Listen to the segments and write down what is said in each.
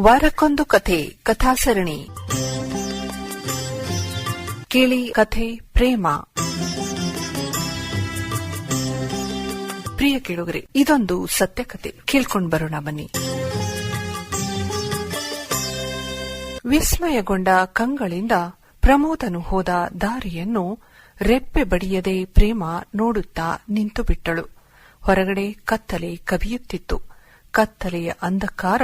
ವಾರಕ್ಕೊಂದು ಕಥೆ, ಕಥಾಸರಣಿ. ಕೇಳಿ ಕಥೆ, ಪ್ರೇಮ. ಪ್ರಿಯ ಕೇಳುಗರೆ, ಇದೊಂದು ಸತ್ಯ ಕಥೆ ಕೇಳ್ಕೊಂಡು ಬರೋಣ ಬನ್ನಿ. ವಿಸ್ಮಯಗೊಂಡ ಕಂಗಳಿಂದ ಪ್ರಮೋದನು ಹೋದ ದಾರಿಯನ್ನು ರೆಪ್ಪೆ ಬಡಿಯದೆ ಪ್ರೇಮ ನೋಡುತ್ತಾ ನಿಂತು ಬಿಟ್ಟಳು ಹೊರಗಡೆ ಕತ್ತಲೆ ಕವಿಯುತ್ತಿತ್ತು. ಕತ್ತಲೆಯ ಅಂಧಕಾರ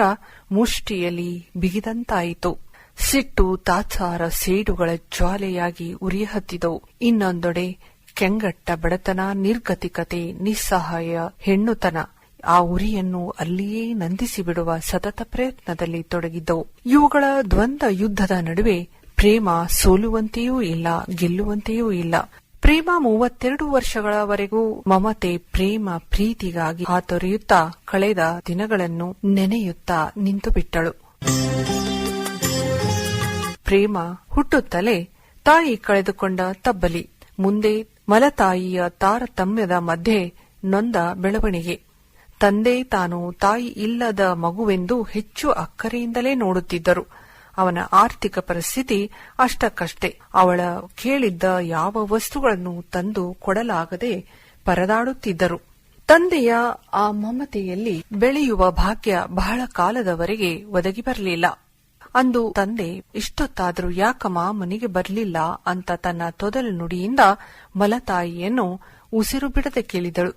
ಮುಷ್ಟಿಯಲ್ಲಿ ಬಿಗಿದಂತಾಯಿತು. ಸಿಟ್ಟು, ತಾತ್ಸಾರ, ಸೇಡುಗಳ ಜ್ವಾಲೆಯಾಗಿ ಉರಿಯಹತ್ತಿದವು. ಇನ್ನೊಂದೆಡೆ ಕೆಂಗಟ್ಟ ಬಡತನ, ನಿರ್ಗತಿಕತೆ, ನಿಸ್ಸಹಾಯ, ಹೆಣ್ಣುತನ ಆ ಉರಿಯನ್ನು ಅಲ್ಲಿಯೇ ನಂದಿಸಿ ಬಿಡುವ ಸತತ ಪ್ರಯತ್ನದಲ್ಲಿ ತೊಡಗಿದ್ದವು. ಇವುಗಳ ದ್ವಂದ್ವ ಯುದ್ಧದ ನಡುವೆ ಪ್ರೇಮ ಸೋಲುವಂತೆಯೂ ಇಲ್ಲ, ಗೆಲ್ಲುವಂತೆಯೂ ಇಲ್ಲ. ಪ್ರೇಮ ಮೂವತ್ತೆರಡು ವರ್ಷಗಳವರೆಗೂ ಮಮತೆ, ಪ್ರೇಮ, ಪ್ರೀತಿಗಾಗಿ ಹಾತೊರೆಯುತ್ತಾ ಕಳೆದ ದಿನಗಳನ್ನು ನೆನೆಯುತ್ತಾ ನಿಂತು ಬಿಟ್ಟಳು ಪ್ರೇಮ ಹುಟ್ಟುತ್ತಲೇ ತಾಯಿ ಕಳೆದುಕೊಂಡ ತಬ್ಬಲಿ, ಮುಂದೆ ಮಲತಾಯಿಯ ತಾರತಮ್ಯದ ಮಧ್ಯೆ ನೊಂದ ಬೆಳವಣಿಗೆ. ತಂದೆ ತಾನು ತಾಯಿ ಇಲ್ಲದ ಮಗುವೆಂದು ಹೆಚ್ಚು ಅಕ್ಕರೆಯಿಂದಲೇ ನೋಡುತ್ತಿದ್ದರು. ಅವನ ಆರ್ಥಿಕ ಪರಿಸ್ಥಿತಿ ಅಷ್ಟಕ್ಕಷ್ಟೇ. ಅವಳ ಕೇಳಿದ್ದ ಯಾವ ವಸ್ತುಗಳನ್ನು ತಂದು ಕೊಡಲಾಗದೆ ಪರದಾಡುತ್ತಿದ್ದರು. ತಂದೆಯ ಆ ಮಮತೆಯಲ್ಲಿ ಬೆಳೆಯುವ ಭಾಗ್ಯ ಬಹಳ ಕಾಲದವರೆಗೆ ಒದಗಿ ಬರಲಿಲ್ಲ. ಅಂದು ತಂದೆ, ಇಷ್ಟೊತ್ತಾದರೂ ಯಾಕಮ್ಮ ಮನೆಗೆ ಬರಲಿಲ್ಲ? ಅಂತ ತನ್ನ ತೊದಲು ನುಡಿಯಿಂದ ಮಲತಾಯಿಯನ್ನು ಉಸಿರು ಬಿಡದೆ ಕೇಳಿದಳು.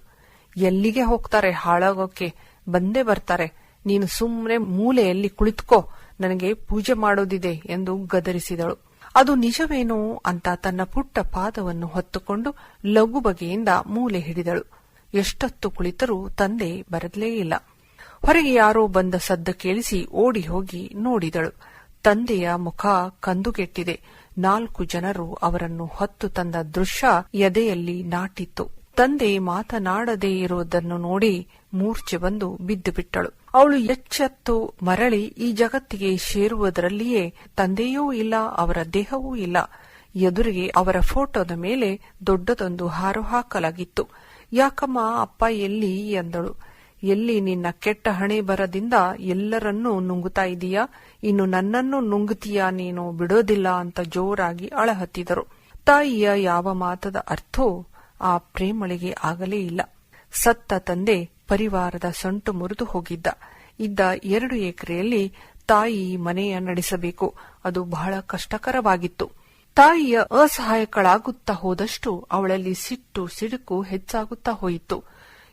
ಎಲ್ಲಿಗೆ ಹೋಗ್ತಾರೆ ಹಾಳಾಗೋಕೆ? ಬಂದೇ ಬರ್ತಾರೆ. ನೀನು ಸುಮ್ಮನೆ ಮೂಲೆಯಲ್ಲಿ ಕುಳಿತುಕೋ, ನನಗೆ ಪೂಜೆ ಮಾಡೋದಿದೆ ಎಂದು ಗದರಿಸಿದಳು. ಅದು ನಿಜವೇನೋ ಅಂತ ತನ್ನ ಪುಟ್ಟ ಪಾದವನ್ನು ಹೊತ್ತುಕೊಂಡು ಲಘು ಬಗೆಯಿಂದ ಮೂಲೆ ಹಿಡಿದಳು. ಎಷ್ಟೊತ್ತು ಕುಳಿತರೂ ತಂದೆ ಬರಲೇ ಇಲ್ಲ. ಹೊರಗೆ ಯಾರೋ ಬಂದ ಸದ್ದ ಕೇಳಿಸಿ ಓಡಿ ಹೋಗಿ ನೋಡಿದಳು. ತಂದೆಯ ಮುಖ ಕಂದುಗೆಟ್ಟಿದೆ. ನಾಲ್ಕು ಜನರು ಅವರನ್ನು ಹೊತ್ತು ತಂದ ದೃಶ್ಯ ಎದೆಯಲ್ಲಿ ನಾಟಿತ್ತು. ತಂದೆ ಮಾತನಾಡದೇ ಇರುವುದನ್ನು ನೋಡಿ ಮೂರ್ಛೆ ಬಂದು ಬಿದ್ದು ಬಿಟ್ಟಳು ಅವಳು ಎಚ್ಚೆತ್ತು ಮರಳಿ ಈ ಜಗತ್ತಿಗೆ ಸೇರುವುದರಲ್ಲಿಯೇ ತಂದೆಯೂ ಇಲ್ಲ, ಅವರ ದೇಹವೂ ಇಲ್ಲ. ಎದುರಿಗೆ ಅವರ ಫೋಟೋದ ಮೇಲೆ ದೊಡ್ಡದೊಂದು ಹಾರು ಹಾಕಲಾಗಿತ್ತು. ಯಾಕಮ್ಮ ಅಪ್ಪ ಎಲ್ಲಿ ಎಂದಳು. ಎಲ್ಲಿ ನಿನ್ನ ಕೆಟ್ಟ ಹಣೆ ಬರದಿಂದ ಎಲ್ಲರನ್ನೂ ನುಂಗುತ್ತಾ ಇದೀಯಾ? ಇನ್ನು ನನ್ನನ್ನು ನುಂಗುತ್ತೀಯಾ ನೀನು? ಬಿಡೋದಿಲ್ಲ ಅಂತ ಜೋರಾಗಿ ಅಳಹತ್ತಿದರು. ತಾಯಿಯ ಯಾವ ಮಾತದ ಅರ್ಥೋ ಆ ಪ್ರೇಮಳಿಗೆ ಆಗಲೇ ಇಲ್ಲ. ಸತ್ತ ತಂದೆ ಪರಿವಾರದ ಸೊಂಟು ಮುರಿದು ಹೋಗಿದ್ದ. ಇದ್ದ ಎರಡು ಎಕರೆಯಲ್ಲಿ ತಾಯಿ ಮನೆಯ ನಡೆಸಬೇಕು. ಅದು ಬಹಳ ಕಷ್ಟಕರವಾಗಿತ್ತು. ತಾಯಿಯ ಅಸಹಾಯಕಳಾಗುತ್ತಾ ಹೋದಷ್ಟು ಅವಳಲ್ಲಿ ಸಿಟ್ಟು ಸಿಡುಕು ಹೆಚ್ಚಾಗುತ್ತಾ ಹೋಯಿತು.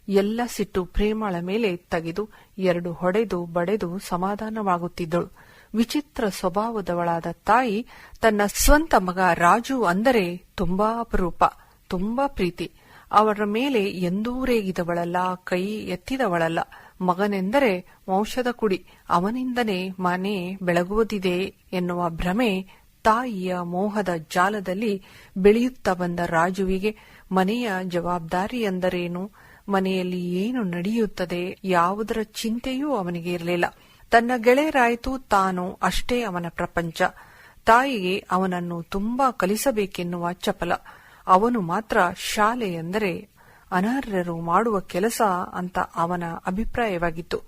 ಎಲ್ಲ ಸಿಟ್ಟು ಪ್ರೇಮಳ ಮೇಲೆ ತೆಗೆದು ಎರಡು ಹೊಡೆದು ಬಡೆದು ಸಮಾಧಾನವಾಗುತ್ತಿದ್ದಳು. ವಿಚಿತ್ರ ಸ್ವಭಾವದವಳಾದ ತಾಯಿ ತನ್ನ ಸ್ವಂತ ಮಗ ರಾಜು ಅಂದರೆ ತುಂಬಾ ಅಪರೂಪ, ತುಂಬಾ ಪ್ರೀತಿ. ಅವರ ಮೇಲೆ ಎಂದೂ ರೇಗಿದವಳಲ್ಲ ಕೈ ಎತ್ತಿದವಳಲ್ಲ. ಮಗನೆಂದರೆ ವಂಶದ ಕುಡಿ, ಅವನಿಂದನೇ ಮನೆ ಬೆಳಗುವುದಿದೆ ಎನ್ನುವ ಭ್ರಮೆ ತಾಯಿಯ ಮೋಹದ ಜಾಲದಲ್ಲಿ ಬೆಳೆಯುತ್ತಾ ಬಂದ ರಾಜುವಿಗೆ ಮನೆಯ ಜವಾಬ್ದಾರಿ ಎಂದರೇನು? ಮನೆಯಲ್ಲಿ ಏನು ನಡೆಯುತ್ತದೆ? ಯಾವುದರ ಚಿಂತೆಯೂ ಅವನಿಗೆ ಇರಲಿಲ್ಲ. ತನ್ನ ಗೆಳೆಯರಾಯಿತು ತಾನು ಅಷ್ಟೇ ಅವನ ಪ್ರಪಂಚ. ತಾಯಿಗೆ ಅವನನ್ನು ತುಂಬಾ ಕಲಿಸಬೇಕೆನ್ನುವ ಚಪಲ. ಅವನು ಮಾತ್ರ ಶಾಲೆ ಎಂದರೆ ಅನರ್ಹರು ಮಾಡುವ ಕೆಲಸ ಅಂತ ಅವನ ಅಭಿಪ್ರಾಯವಾಗಿತ್ತು.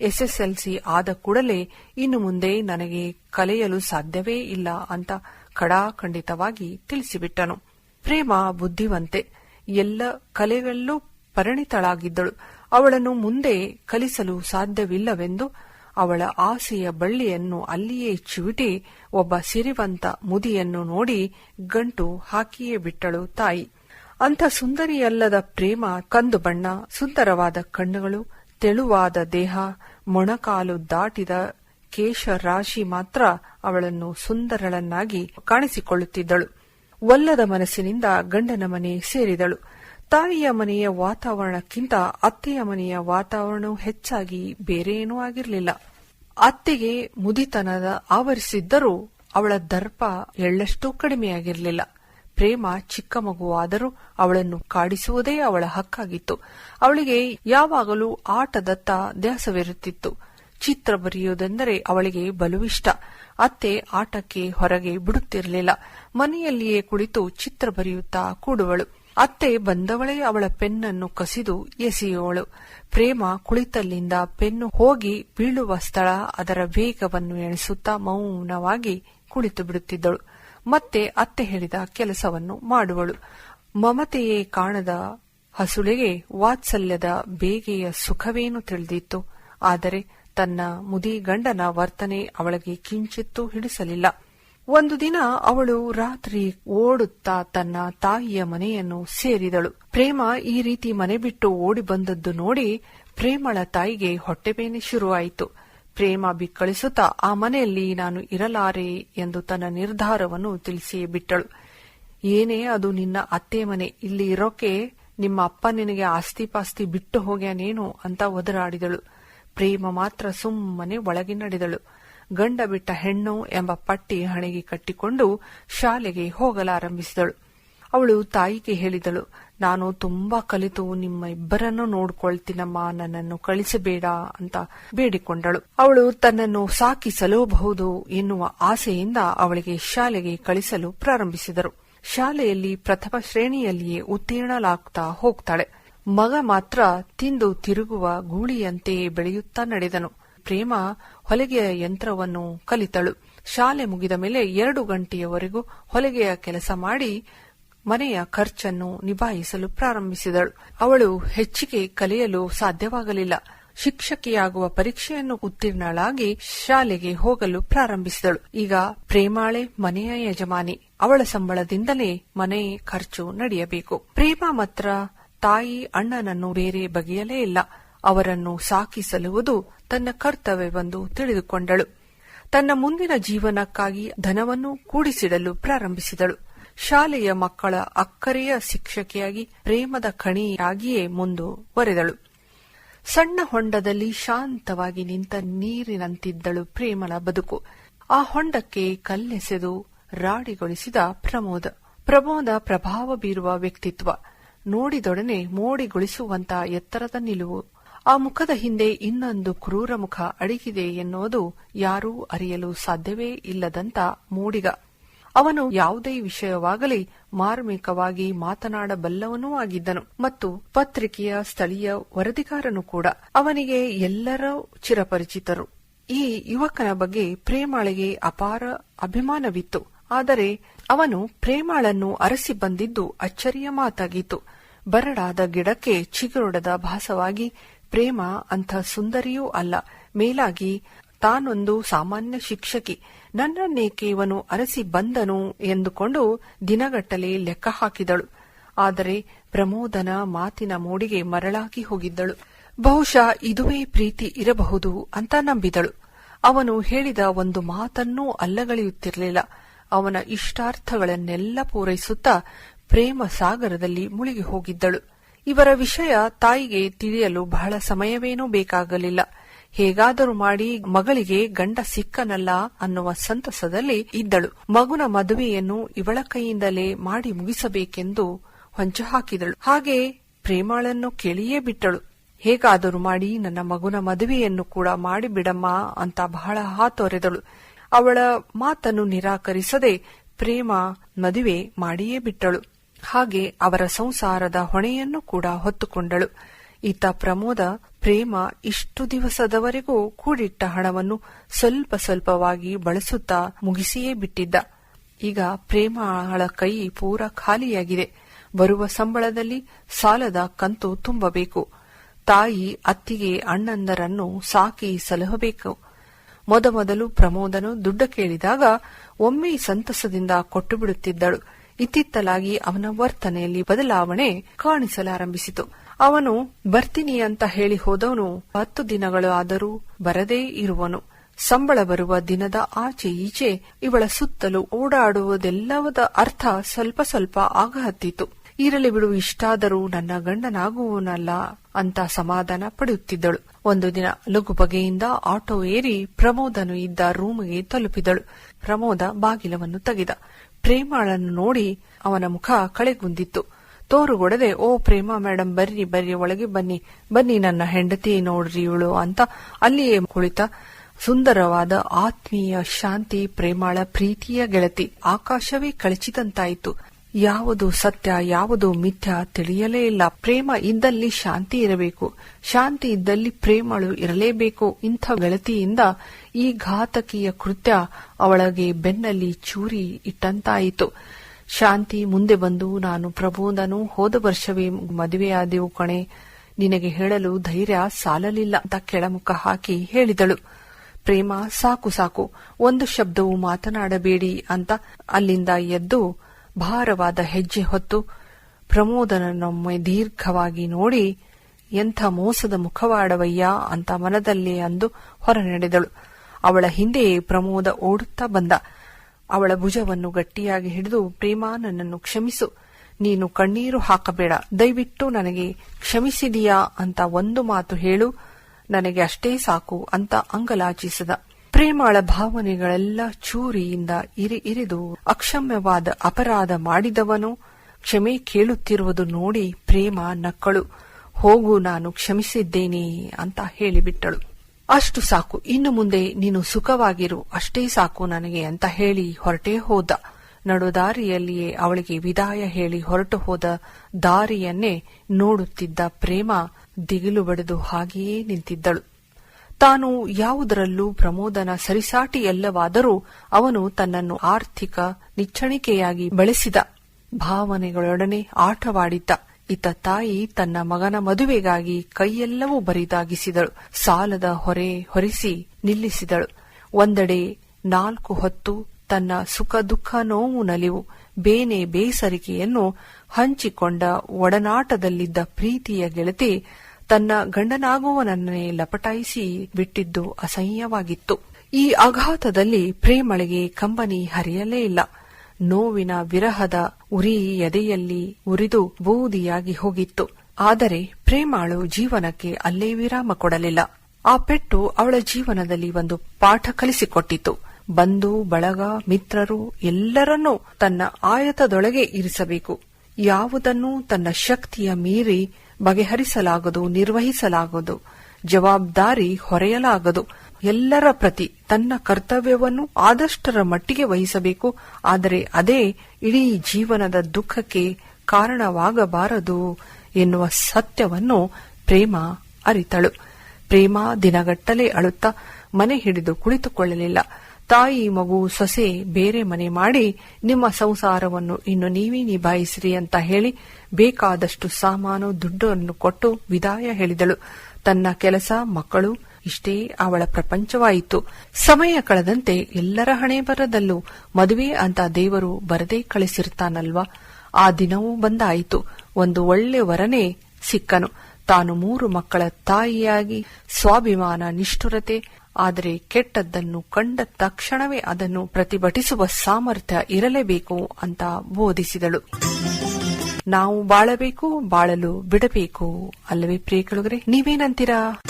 ಎಸ್ಎಸ್ಎಲ್ಸಿ ಆದ ಕೂಡಲೇ ಇನ್ನು ಮುಂದೆ ನನಗೆ ಕಲಿಯಲು ಸಾಧ್ಯವೇ ಇಲ್ಲ ಅಂತ ಖಡಾಖಂಡಿತವಾಗಿ ತಿಳಿಸಿಬಿಟ್ಟನು. ಪ್ರೇಮ ಬುದ್ಧಿವಂತೆ. ಎಲ್ಲ ಕಲೆಗಳಲ್ಲೂ ಪರಿಣಿತಳಾಗಿದ್ದಳು. ಅವಳನ್ನು ಮುಂದೆ ಕಲಿಸಲು ಸಾಧ್ಯವಿಲ್ಲವೆಂದು ಅವಳ ಆಸೆಯ ಬಳ್ಳಿಯನ್ನು ಅಲ್ಲಿಯೇ ಚಿವಿಟಿ, ಒಬ್ಬ ಸಿರಿವಂತ ಮುದಿಯನ್ನು ನೋಡಿ ಗಂಟು ಹಾಕಿಯೇ ಬಿಟ್ಟಳು ತಾಯಿ. ಅಂಥ ಸುಂದರಿಯಲ್ಲದ ಪ್ರೇಮ, ಕಂದು ಬಣ್ಣ, ಸುಂದರವಾದ ಕಣ್ಣುಗಳು, ತೆಳುವಾದ ದೇಹ, ಮೊಣಕಾಲು ದಾಟಿದ ಕೇಶ ರಾಶಿ ಮಾತ್ರ ಅವಳನ್ನು ಸುಂದರಳನ್ನಾಗಿ ಕಾಣಿಸಿಕೊಳ್ಳುತ್ತಿದ್ದಳು. ಒಲ್ಲದ ಮನಸ್ಸಿನಿಂದ ಗಂಡನ ಮನೆ ಸೇರಿದಳು. ತಾಯಿಯ ಮನೆಯ ವಾತಾವರಣಕ್ಕಿಂತ ಅತ್ತೆಯ ಮನೆಯ ವಾತಾವರಣವು ಹೆಚ್ಚಾಗಿ ಬೇರೇನೂ ಆಗಿರಲಿಲ್ಲ. ಅತ್ತೆಗೆ ಮುದಿತನದ ಆವರಿಸಿದ್ದರೂ ಅವಳ ದರ್ಪ ಎಳ್ಳಷ್ಟೂ ಕಡಿಮೆಯಾಗಿರಲಿಲ್ಲ. ಪ್ರೇಮ ಚಿಕ್ಕ ಮಗುವಾದರೂ ಅವಳನ್ನು ಕಾಡಿಸುವುದೇ ಅವಳ ಹಕ್ಕಾಗಿತ್ತು. ಅವಳಿಗೆ ಯಾವಾಗಲೂ ಆಟದತ್ತ ದ್ಯಾಸವಿರುತ್ತಿತ್ತು ಚಿತ್ರ ಬರೆಯುವುದೆಂದರೆ ಅವಳಿಗೆ ಬಲುವಿಷ್ಟ. ಅತ್ತೆ ಆಟಕ್ಕೆ ಹೊರಗೆ ಬಿಡುತ್ತಿರಲಿಲ್ಲ. ಮನೆಯಲ್ಲಿಯೇ ಕುಳಿತು ಚಿತ್ರ ಬರೆಯುತ್ತಾ ಕೂಡುವಳು. ಅತ್ತೆ ಬಂದವಳೇ ಅವಳ ಪೆನ್ನನ್ನು ಕಸಿದು ಎಸೆಯೋಳು. ಪ್ರೇಮ ಕುಳಿತಲ್ಲಿಂದ ಪೆನ್ನು ಹೋಗಿ ಬೀಳುವ ಸ್ಥಳ ಅದರ ವೇಗವನ್ನು ಎಣಿಸುತ್ತಾ ಮೌನವಾಗಿ ಕುಳಿತು ಬಿಡುತ್ತಿದ್ದಳು. ಮತ್ತೆ ಅತ್ತೆ ಹೇಳಿದ ಕೆಲಸವನ್ನು ಮಾಡುವಳು. ಮಮತೆಯೇ ಕಾಣದ ಹಸುಳೆಗೆ ವಾತ್ಸಲ್ಯದ ಬೇಗೆಯ ಸುಖವೇನು ತಿಳಿದಿತ್ತು. ಆದರೆ ತನ್ನ ಮುದಿ ಗಂಡನ ವರ್ತನೆ ಅವಳಿಗೆ ಕಿಂಚಿತ್ತೂ ಹಿಡಿಸಲಿಲ್ಲ. ಒಂದು ದಿನ ಅವಳು ರಾತ್ರಿ ಓಡುತ್ತಾ ತನ್ನ ತಾಯಿಯ ಮನೆಯನ್ನು ಸೇರಿದಳು. ಪ್ರೇಮ ಈ ರೀತಿ ಮನೆ ಬಿಟ್ಟು ಓಡಿ ಬಂದದ್ದು ನೋಡಿ ಪ್ರೇಮಳ ತಾಯಿಗೆ ಹೊಟ್ಟೆಬೇನೆ ಶುರುವಾಯಿತು. ಪ್ರೇಮ ಬಿಕ್ಕಳಿಸುತ್ತಾ, ಆ ಮನೆಯಲ್ಲಿ ನಾನು ಇರಲಾರೆ? ಎಂದು ತನ್ನ ನಿರ್ಧಾರವನ್ನು ತಿಳಿಸಿಯೇ ಬಿಟ್ಟಳು. ಏನೇ ಅದು ನಿನ್ನ ಅತ್ತೆ ಮನೆ, ಇಲ್ಲಿ ಇರೋಕೆ ನಿಮ್ಮ ಅಪ್ಪ ನಿನಗೆ ಆಸ್ತಿ ಪಾಸ್ತಿ ಬಿಟ್ಟು ಹೋಗ್ಯಾನೇನು? ಅಂತ ಒದರಾಡಿದಳು. ಪ್ರೇಮ ಮಾತ್ರ ಸುಮ್ಮನೆ ಒಳಗೆ ನಡೆದಳು. ಗಂಡ ಬಿಟ್ಟ ಹೆಣ್ಣು ಎಂಬ ಪಟ್ಟಿ ಹಣೆಗೆ ಕಟ್ಟಿಕೊಂಡು ಶಾಲೆಗೆ ಹೋಗಲಾರಂಭಿಸಿದಳು. ಅವಳು ತಾಯಿಗೆ ಹೇಳಿದಳು, ನಾನು ತುಂಬಾ ಕಲಿತು ನಿಮ್ಮ ಇಬ್ಬರನ್ನು ನೋಡ್ಕೊಳ್ತೀನಮ್ಮ, ನನ್ನನ್ನು ಕಳಿಸಬೇಡ ಅಂತ ಬೇಡಿಕೊಂಡಳು. ಅವಳು ತನ್ನನ್ನು ಸಾಕಿ ಸಲಬಹುದು ಎನ್ನುವ ಆಸೆಯಿಂದ ಅವಳಿಗೆ ಶಾಲೆಗೆ ಕಳಿಸಲು ಪ್ರಾರಂಭಿಸಿದರು. ಶಾಲೆಯಲ್ಲಿ ಪ್ರಥಮ ಶ್ರೇಣಿಯಲ್ಲಿಯೇ ಉತ್ತೀರ್ಣಲಾಗ್ತಾ ಹೋಗ್ತಾಳೆ. ಮಗ ಮಾತ್ರ ತಿಂದು ತಿರುಗುವ ಗೂಳಿಯಂತೆಯೇ ಬೆಳೆಯುತ್ತಾ ನಡೆದನು. ಪ್ರೇಮ ಹೊಲಿಗೆಯ ಯಂತ್ರವನ್ನು ಕಲಿತಳು. ಶಾಲೆ ಮುಗಿದ ಮೇಲೆ ಎರಡು ಗಂಟೆಯವರೆಗೂ ಹೊಲಿಗೆಯ ಕೆಲಸ ಮಾಡಿ ಮನೆಯ ಖರ್ಚನ್ನು ನಿಭಾಯಿಸಲು ಪ್ರಾರಂಭಿಸಿದಳು. ಅವಳು ಹೆಚ್ಚಿಗೆ ಕಲಿಯಲು ಸಾಧ್ಯವಾಗಲಿಲ್ಲ. ಶಿಕ್ಷಕಿಯಾಗುವ ಪರೀಕ್ಷೆಯನ್ನು ಉತ್ತೀರ್ಣಳಾಗಿ ಶಾಲೆಗೆ ಹೋಗಲು ಪ್ರಾರಂಭಿಸಿದಳು. ಈಗ ಪ್ರೇಮಾಳೆ ಮನೆಯ ಯಜಮಾನಿ. ಅವಳ ಸಂಬಳದಿಂದಲೇ ಮನೆ ಖರ್ಚು ನಡೆಯಬೇಕು. ಪ್ರೇಮ ಮಾತ್ರ ತಾಯಿ ಅಣ್ಣನನ್ನು ಬೇರೆ ಬಗೆಯಲೇ ಇಲ್ಲ. ಅವರನ್ನು ಸಾಕಿ ಸಲುವುದು ತನ್ನ ಕರ್ತವ್ಯವೆಂದು ತಿಳಿದುಕೊಂಡಳು. ತನ್ನ ಮುಂದಿನ ಜೀವನಕ್ಕಾಗಿ ಧನವನ್ನು ಕೂಡಿಸಿಡಲು ಪ್ರಾರಂಭಿಸಿದಳು. ಶಾಲೆಯ ಮಕ್ಕಳ ಅಕ್ಕರೆಯ ಶಿಕ್ಷಕಿಯಾಗಿ ಪ್ರೇಮದ ಕಣಿಯಾಗಿಯೇ ಮುಂದುವರೆದಳು ಸಣ್ಣ ಹೊಂಡದಲ್ಲಿ ಶಾಂತವಾಗಿ ನಿಂತ ನೀರಿನಂತಿದ್ದಳು ಪ್ರೇಮಳ ಬದುಕು. ಆ ಹೊಂಡಕ್ಕೆ ಕಲ್ಲೆಸೆದು ರಾಡಿಗೊಳಿಸಿದ ಪ್ರಮೋದ. ಪ್ರಮೋದ ಪ್ರಭಾವ ಬೀರುವ ವ್ಯಕ್ತಿತ್ವ. ನೋಡಿದೊಡನೆ ಮೋಡಿಗೊಳಿಸುವಂತಹ ಎತ್ತರದ ನಿಲುವು. ಆ ಮುಖದ ಹಿಂದೆ ಇನ್ನೊಂದು ಕ್ರೂರ ಮುಖ ಅಡಗಿದೆ ಎನ್ನುವುದು ಯಾರೂ ಅರಿಯಲು ಸಾಧ್ಯವೇ ಇಲ್ಲದಂತ ಮೂಡಿಗ. ಅವನು ಯಾವುದೇ ವಿಷಯವಾಗಲಿ ಮಾರ್ಮಿಕವಾಗಿ ಮಾತನಾಡಬಲ್ಲವನೂ ಆಗಿದ್ದನು ಮತ್ತು ಪತ್ರಿಕೆಯ ಸ್ಥಳೀಯ ವರದಿಗಾರನು ಕೂಡ ಅವನಿಗೆ ಎಲ್ಲರೂ ಚಿರಪರಿಚಿತರು. ಈ ಯುವಕನ ಬಗ್ಗೆ ಪ್ರೇಮಾಳಿಗೆ ಅಪಾರ ಅಭಿಮಾನವಿತ್ತು. ಆದರೆ ಅವನು ಪ್ರೇಮಾಳನ್ನು ಅರಸಿ ಬಂದಿದ್ದು ಅಚ್ಚರಿಯ ಮಾತಾಗಿತ್ತು. ಬರಡಾದ ಗಿಡಕ್ಕೆ ಚಿಗುರೊಡದ ಭಾಸವಾಗಿ ಪ್ರೇಮ ಅಂಥ ಸುಂದರಿಯೂ ಅಲ್ಲ. ಮೇಲಾಗಿ, ತಾನೊಂದು ಸಾಮಾನ್ಯ ಶಿಕ್ಷಕಿ. ನನ್ನನ್ನೇಕೆ ಇವನು ಅರಸಿ ಬಂದನು ಎಂದುಕೊಂಡು ದಿನಗಟ್ಟಲೆ ಲೆಕ್ಕ ಹಾಕಿದಳು. ಆದರೆ ಪ್ರಮೋದನ ಮಾತಿನ ಮೋಡಿಗೆ ಮರಳಾಗಿ ಹೋಗಿದ್ದಳು. ಬಹುಶಃ ಇದುವೇ ಪ್ರೀತಿ ಇರಬಹುದು ಅಂತ ನಂಬಿದಳು. ಅವನು ಹೇಳಿದ ಒಂದು ಮಾತನ್ನೂ ಅಲ್ಲಗಳೆಯುತ್ತಿರಲಿಲ್ಲ. ಅವನ ಇಷ್ಟಾರ್ಥಗಳನ್ನೆಲ್ಲ ಪೂರೈಸುತ್ತಾ ಪ್ರೇಮ ಸಾಗರದಲ್ಲಿ ಮುಳುಗಿ ಹೋಗಿದ್ದಳು. ಇವರ ವಿಷಯ ತಾಯಿಗೆ ತಿಳಿಯಲು ಬಹಳ ಸಮಯವೇನೂ ಬೇಕಾಗಲಿಲ್ಲ. ಹೇಗಾದರೂ ಮಾಡಿ ಮಗಳಿಗೆ ಗಂಡ ಸಿಕ್ಕನಲ್ಲ ಅನ್ನುವ ಸಂತಸದಲ್ಲಿ ಇದ್ದಳು. ಮಗುನ ಮದುವೆಯನ್ನು ಇವಳ ಕೈಯಿಂದಲೇ ಮಾಡಿ ಮುಗಿಸಬೇಕೆಂದು ಹೊಂಚು ಹಾಕಿದಳು. ಹಾಗೆ ಪ್ರೇಮಾಳನ್ನು ಕೇಳಿಯೇ ಬಿಟ್ಟಳು. ಹೇಗಾದರೂ ಮಾಡಿ ನನ್ನ ಮಗುನ ಮದುವೆಯನ್ನು ಕೂಡ ಮಾಡಿಬಿಡಮ್ಮ ಅಂತ ಬಹಳ ಹಾತೊರೆದಳು ಅವಳ ಮಾತನ್ನು ನಿರಾಕರಿಸದೆ ಪ್ರೇಮ ಮದುವೆ ಮಾಡಿಯೇ ಬಿಟ್ಟಳು. ಹಾಗೆ ಅವರ ಸಂಸಾರದ ಹೊಣೆಯನ್ನು ಕೂಡ ಹೊತ್ತುಕೊಂಡಳು. ಈತ ಪ್ರಮೋದ, ಪ್ರೇಮ ಇಷ್ಟು ದಿವಸದವರೆಗೂ ಕೂಡಿಟ್ಟ ಹಣವನ್ನು ಸ್ವಲ್ಪ ಸ್ವಲ್ಪವಾಗಿ ಬಳಸುತ್ತಾ ಮುಗಿಸಿಯೇ ಬಿಟ್ಟಿದ್ದ. ಈಗ ಪ್ರೇಮಳ ಕೈ ಪೂರ ಖಾಲಿಯಾಗಿದೆ. ಬರುವ ಸಂಬಳದಲ್ಲಿ ಸಾಲದ ಕಂತು ತುಂಬಬೇಕು. ತಾಯಿ ಅತ್ತಿಗೆ ಅಣ್ಣಂದರನ್ನು ಸಾಕಿ ಸಲಹಬೇಕು. ಮೊದಮೊದಲು ಪ್ರಮೋದನು ದುಡ್ಡ ಕೇಳಿದಾಗ ಒಮ್ಮೆ ಸಂತಸದಿಂದ ಕೊಟ್ಟು ಬಿಡುತ್ತಿದ್ದಳು. ಇತ್ತಿತ್ತಲಾಗಿ ಅವನ ವರ್ತನೆಯಲ್ಲಿ ಬದಲಾವಣೆ ಕಾಣಿಸಲಾರಂಭಿಸಿತು. ಅವನು ಬರ್ತೀನಿ ಅಂತ ಹೇಳಿ ಹೋದವನು ಹತ್ತು ದಿನಗಳು ಆದರೂ ಬರದೇ ಇರುವನು. ಸಂಬಳ ಬರುವ ದಿನದ ಆಚೆ ಈಚೆ ಇವಳ ಸುತ್ತಲೂ ಓಡಾಡುವುದೆಲ್ಲವದ ಅರ್ಥ ಸ್ವಲ್ಪ ಸ್ವಲ್ಪ ಆಗಹತ್ತಿತು. ಇರಲಿ ಬಿಡು, ಇಷ್ಟಾದರೂ ನನ್ನ ಗಂಡನಾಗುವನಲ್ಲ ಅಂತ ಸಮಾಧಾನ ಪಡೆಯುತ್ತಿದ್ದಳು ಒಂದು ದಿನ ಲಘು ಬಗೆಯಿಂದ ಆಟೋ ಏರಿ ಪ್ರಮೋದನು ಇದ್ದ ರೂಮ್ಗೆ ತಲುಪಿದಳು. ಪ್ರಮೋದ ಬಾಗಿಲವನ್ನು ತೆಗೆದ. ಪ್ರೇಮಾಳನ್ನು ನೋಡಿ ಅವನ ಮುಖ ಕಳೆಗುಂದಿತ್ತು. ತೋರುಗೊಡದೆ, ಓ ಪ್ರೇಮ ಮೇಡಮ್ ಬರ್ರಿ ಬರ್ರಿ, ಒಳಗೆ ಬನ್ನಿ. ಬನ್ನಿ ನನ್ನ ಹೆಂಡತಿ ನೋಡ್ರಿ ಇವಳು ಅಂತ ಅಲ್ಲಿಯೇ ಕುಳಿತ ಸುಂದರವಾದ ಆತ್ಮೀಯ ಶಾಂತಿ ಪ್ರೇಮಾಳ ಪ್ರೀತಿಯ ಗೆಳತಿ. ಆಕಾಶವೇ ಕಳಚಿದಂತಾಯಿತು. ಯಾವುದು ಸತ್ಯ, ಯಾವುದು ಮಿಥ್ಯ ತಿಳಿಯಲೇ ಇಲ್ಲ. ಪ್ರೇಮ ಇದ್ದಲ್ಲಿ ಶಾಂತಿ ಇರಬೇಕು. ಶಾಂತಿ ಇದ್ದಲ್ಲಿ ಪ್ರೇಮಳು ಇರಲೇಬೇಕು. ಇಂಥ ಗೆಳತಿಯಿಂದ ಈ ಘಾತಕೀಯ ಕೃತ್ಯ ಅವಳಗೆ ಬೆನ್ನಲ್ಲಿ ಚೂರಿ ಇಟ್ಟಂತಾಯಿತು. ಶಾಂತಿ ಮುಂದೆ ಬಂದು, ನಾನು ಪ್ರಬೋಧನು ಹೋದ ವರ್ಷವೇ ಮದುವೆಯಾದೆವು ಕಣೆ. ನಿನಗೆ ಹೇಳಲು ಧೈರ್ಯ ಸಾಲಲಿಲ್ಲ ಅಂತ ಕೆಳಮುಖ ಹಾಕಿ ಹೇಳಿದಳು. ಪ್ರೇಮ, ಸಾಕು ಸಾಕು. ಒಂದು ಶಬ್ದವು ಮಾತನಾಡಬೇಡಿ ಅಂತ ಅಲ್ಲಿಂದ ಎದ್ದು ಭಾರವಾದ ಹೆಜ್ಜೆ ಹೊತ್ತು ಪ್ರಮೋದನನ್ನೊಮ್ಮೆ ದೀರ್ಘವಾಗಿ ನೋಡಿ, ಎಂಥ ಮೋಸದ ಮುಖವಾಡವಯ್ಯ ಅಂತ ಮನದಲ್ಲಿ ಅಂದು ಹೊರ ನಡೆದಳು. ಅವಳ ಹಿಂದೆಯೇ ಪ್ರಮೋದ ಓಡುತ್ತಾ ಬಂದ. ಅವಳ ಭುಜವನ್ನು ಗಟ್ಟಿಯಾಗಿ ಹಿಡಿದು, ಪ್ರೇಮ, ನನ್ನನ್ನು ಕ್ಷಮಿಸು. ನೀನು ಕಣ್ಣೀರು ಹಾಕಬೇಡ. ದಯವಿಟ್ಟು ನನಗೆ ಕ್ಷಮಿಸಿದೀಯಾ ಅಂತ ಒಂದು ಮಾತು ಹೇಳು. ನನಗೆ ಅಷ್ಟೇ ಸಾಕು ಅಂತ ಅಂಗಲಾಚಿಸಿದ. ಪ್ರೇಮಾಳ ಭಾವನೆಗಳೆಲ್ಲ ಚೂರಿಯಿಂದ ಇರಿ ಇರಿದು ಅಕ್ಷಮ್ಯವಾದ ಅಪರಾಧ ಮಾಡಿದವನು ಕ್ಷಮೆ ಕೇಳುತ್ತಿರುವುದು ನೋಡಿ ಪ್ರೇಮ ನಕ್ಕಳು. ಹೋಗು, ನಾನು ಕ್ಷಮಿಸಿದ್ದೇನೆ ಅಂತ ಹೇಳಿಬಿಟ್ಟಳು. ಅಷ್ಟು ಸಾಕು. ಇನ್ನು ಮುಂದೆ ನೀನು ಸುಖವಾಗಿರು. ಅಷ್ಟೇ ಸಾಕು ನನಗೆ ಅಂತ ಹೇಳಿ ಹೊರಟೇ ಹೋದ. ನಡುದಾರಿಯಲ್ಲಿಯೇ ಅವಳಿಗೆ ವಿದಾಯ ಹೇಳಿ ಹೊರಟು ಹೋದ ದಾರಿಯನ್ನೇ ನೋಡುತ್ತಿದ್ದ ಪ್ರೇಮ ದಿಗಿಲು ಬಡಿದು ಹಾಗೆಯೇ ನಿಂತಿದ್ದಳು. ತಾನು ಯಾವುದರಲ್ಲೂ ಪ್ರಮೋದನ ಸರಿಸಾಟಿಯಲ್ಲವಾದರೂ ಅವನು ತನ್ನನ್ನು ಆರ್ಥಿಕ ನಿಚ್ಚಣಿಕೆಯಾಗಿ ಬೆಳೆಸಿದ. ಭಾವನೆಗಳೊಡನೆ ಆಟವಾಡಿದ್ದ. ಇತ್ತ ತಾಯಿ ತನ್ನ ಮಗನ ಮದುವೆಗಾಗಿ ಕೈಯೆಲ್ಲವೂ ಬರಿದಾಗಿಸಿದಳು. ಸಾಲದ ಹೊರೆ ಹೊರಿಸಿ ನಿಲ್ಲಿಸಿದಳು. ಒಂದೆಡೆ ನಾಲ್ಕು ಹೊತ್ತು ತನ್ನ ಸುಖ ದುಃಖ ನೋವು ನಲಿವು, ಬೇನೆ ಬೇಸರಿಕೆಯನ್ನು ಹಂಚಿಕೊಂಡ ಒಡನಾಟದಲ್ಲಿದ್ದ ಪ್ರೀತಿಯ ಗೆಳತಿ ತನ್ನ ಗಂಡನಾಗುವನನ್ನೇ ಲಪಟಾಯಿಸಿ ಬಿಟ್ಟಿದ್ದು ಅಸಹ್ಯವಾಗಿತ್ತು. ಈ ಆಘಾತದಲ್ಲಿ ಪ್ರೇಮಳಿಗೆ ಕಂಬನಿ ಹರಿಯಲೇ ಇಲ್ಲ. ನೋವಿನ ವಿರಹದ ಉರಿ ಎದೆಯಲ್ಲಿ ಉರಿದು ಬೂದಿಯಾಗಿ ಹೋಗಿತ್ತು. ಆದರೆ ಪ್ರೇಮಾಳು ಜೀವನಕ್ಕೆ ಅಲ್ಲೇ ವಿರಾಮ ಕೊಡಲಿಲ್ಲ. ಆ ಪೆಟ್ಟು ಅವಳ ಜೀವನದಲ್ಲಿ ಒಂದು ಪಾಠ ಕಲಿಸಿಕೊಟ್ಟಿತು. ಬಂಧು, ಬಳಗ, ಮಿತ್ರರು ಎಲ್ಲರನ್ನೂ ತನ್ನ ಆಯತದೊಳಗೆ ಇರಿಸಬೇಕು. ಯಾವುದನ್ನೂ ತನ್ನ ಶಕ್ತಿಯ ಮೀರಿ ಬಗೆಹರಿಸಲಾಗದು, ನಿರ್ವಹಿಸಲಾಗದು, ಜವಾಬ್ದಾರಿ ಹೊರೆಯಲಾಗದು. ಎಲ್ಲರ ಪ್ರತಿ ತನ್ನ ಕರ್ತವ್ಯವನ್ನು ಆದಷ್ಟರ ಮಟ್ಟಿಗೆ ವಹಿಸಬೇಕು. ಆದರೆ ಅದೇ ಇಡೀ ಜೀವನದ ದುಃಖಕ್ಕೆ ಕಾರಣವಾಗಬಾರದು ಎನ್ನುವ ಸತ್ಯವನ್ನು ಪ್ರೇಮ ಅರಿತಳು. ಪ್ರೇಮ ದಿನಗಟ್ಟಲೆ ಅಳುತ್ತಾ ಮನೆ ಹಿಡಿದು ಕುಳಿತುಕೊಳ್ಳಲಿಲ್ಲ. ತಾಯಿ ಮಗು ಸೊಸೆ ಬೇರೆ ಮನೆ ಮಾಡಿ ನಿಮ್ಮ ಸಂಸಾರವನ್ನು ಇನ್ನು ನೀವೇ ನಿಭಾಯಿಸಿರಿ ಅಂತ ಹೇಳಿ ಬೇಕಾದಷ್ಟು ಸಾಮಾನು ದುಡ್ಡನ್ನು ಕೊಟ್ಟು ವಿದಾಯ ಹೇಳಿದಳು. ತನ್ನ ಕೆಲಸ ಮಕ್ಕಳು ಇಷ್ಟೇ ಅವಳ ಪ್ರಪಂಚವಾಯಿತು. ಸಮಯ ಕಳೆದಂತೆ ಎಲ್ಲರ ಹಣೆ ಬರದಲ್ಲೂ ಮದುವೆ ಅಂತ ದೇವರು ಬರದೇ ಕಳಿಸಿರ್ತಾನಲ್ವಾ? ಆ ದಿನವೂ ಬಂದಾಯಿತು. ಒಂದು ಒಳ್ಳೆ ವರನೇ ಸಿಕ್ಕನು. ತಾನು ಮೂರು ಮಕ್ಕಳ ತಾಯಿಯಾಗಿ ಸ್ವಾಭಿಮಾನ ನಿಷ್ಠುರತೆ ಆದರೆ ಕೆಟ್ಟದ್ದನ್ನು ಕಂಡ ತಕ್ಷಣವೇ ಅದನ್ನು ಪ್ರತಿಭಟಿಸುವ ಸಾಮರ್ಥ್ಯ ಇರಲೇಬೇಕು ಅಂತ ಬೋಧಿಸಿದಳು. ನಾವು ಬಾಳಬೇಕು, ಬಾಳಲು ಬಿಡಬೇಕು, ಅಲ್ಲವೇ ಪ್ರಿಯ ಕೆಳಗರೆ ನೀವೇನಂತೀರಾ?